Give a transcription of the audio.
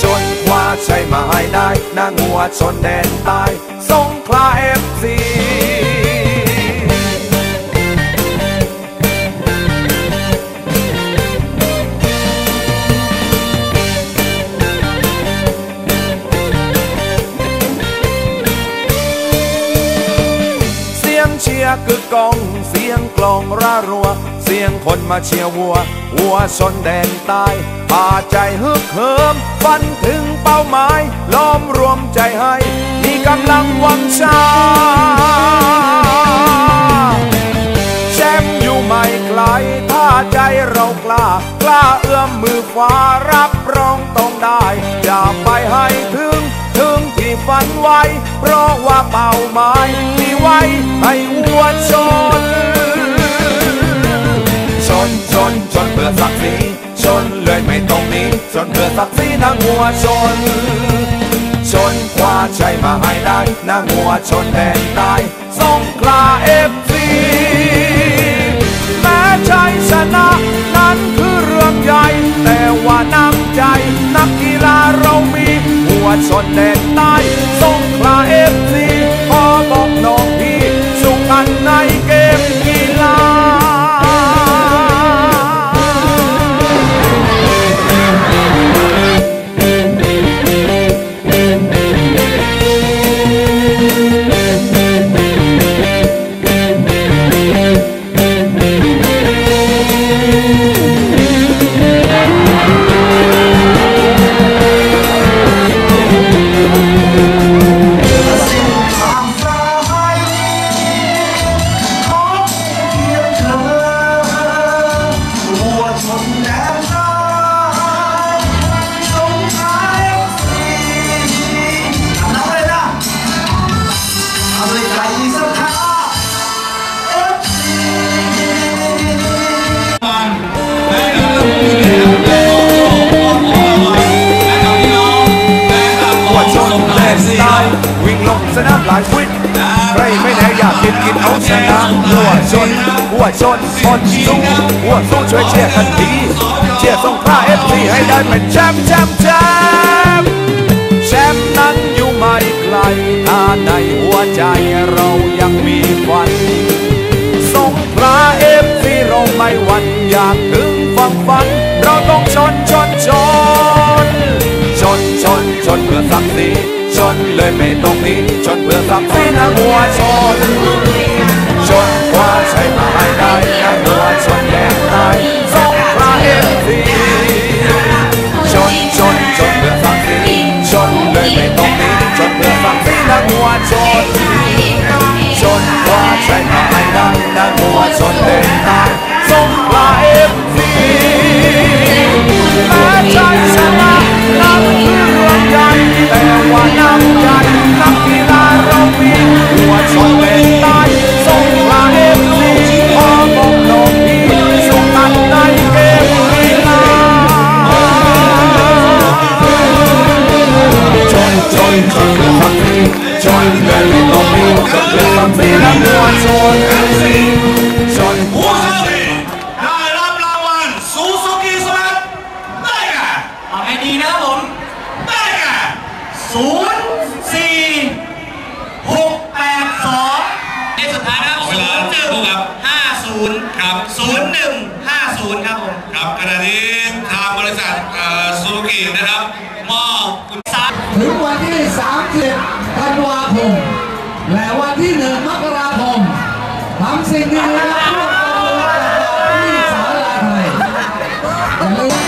ชนคว้าชัยมาให้ได้นางหัวชนแดนใต้สงคลาเอฟซีเสียงเชียร์กึกกอง เสียงกลองระรัว เสียงคนมาเชียร์วัว วัวชนแดนใต้พาใจฮึกเหิม ฟันถึงเป้าหมาย ล้อมรวมใจให้ มีกำลังวังชา แชมป์อยู่ไม่ไกล ถ้าใจเรากล้า กล้าเอื้อมมือขวารับรองต้องได้ อย่าไปให้ถึง ถึงที่ฝันไว้ เพราะว่าเป้าหมายมีไว้ให้วัวชน พื่อศักดิ์ศรีชนเลยไม่ต้องหนีชนเพื่อศักดิ์ศรีนางวัวชน ชนคว้าชัยมาให้ได้นางวัวชนแดนใต้สงขลาเอฟซีแม้ชัยชนะนั้นคือเรื่องใหญ่ แต่ว่าน้ำใจ นักกีฬาเรามี หัวชนแดนใต้สง สนามหลายฟิตใครไม่แน่อยากกินกินเอาชนะหัวชนหัวชนคนสู้หัวสู้ช่วยเชียร์ทันทีเชียร์สงขลาเอฟซีให้ได้เป็นแชมป์แชมป์แชมป์แชมป์นั้นอยู่ไม่ไกลถ้าในหัวใจเรายังมีฝันสงขลาเอฟซีเราไม่หวั่นอยากถึงฝั่งฝัน เราต้องชนชนชนชนชนชนเพื่อศักดิ์ศรี นเลยไม่ต้องนี้ชนเพื่อศักดิ์ศรีนะหัวชนชนคว้าชัยมาให้ได้นะหัวชนแดนใต้ นะหัวชนชนหัวเชลีได้รับรางวัลซูซูกิสมัตได้แก่เอาไงดีนะครับผมได้ และวันที่หนึ่งมกราคมทำสิ่งนี้นะครับที่สาลาไทย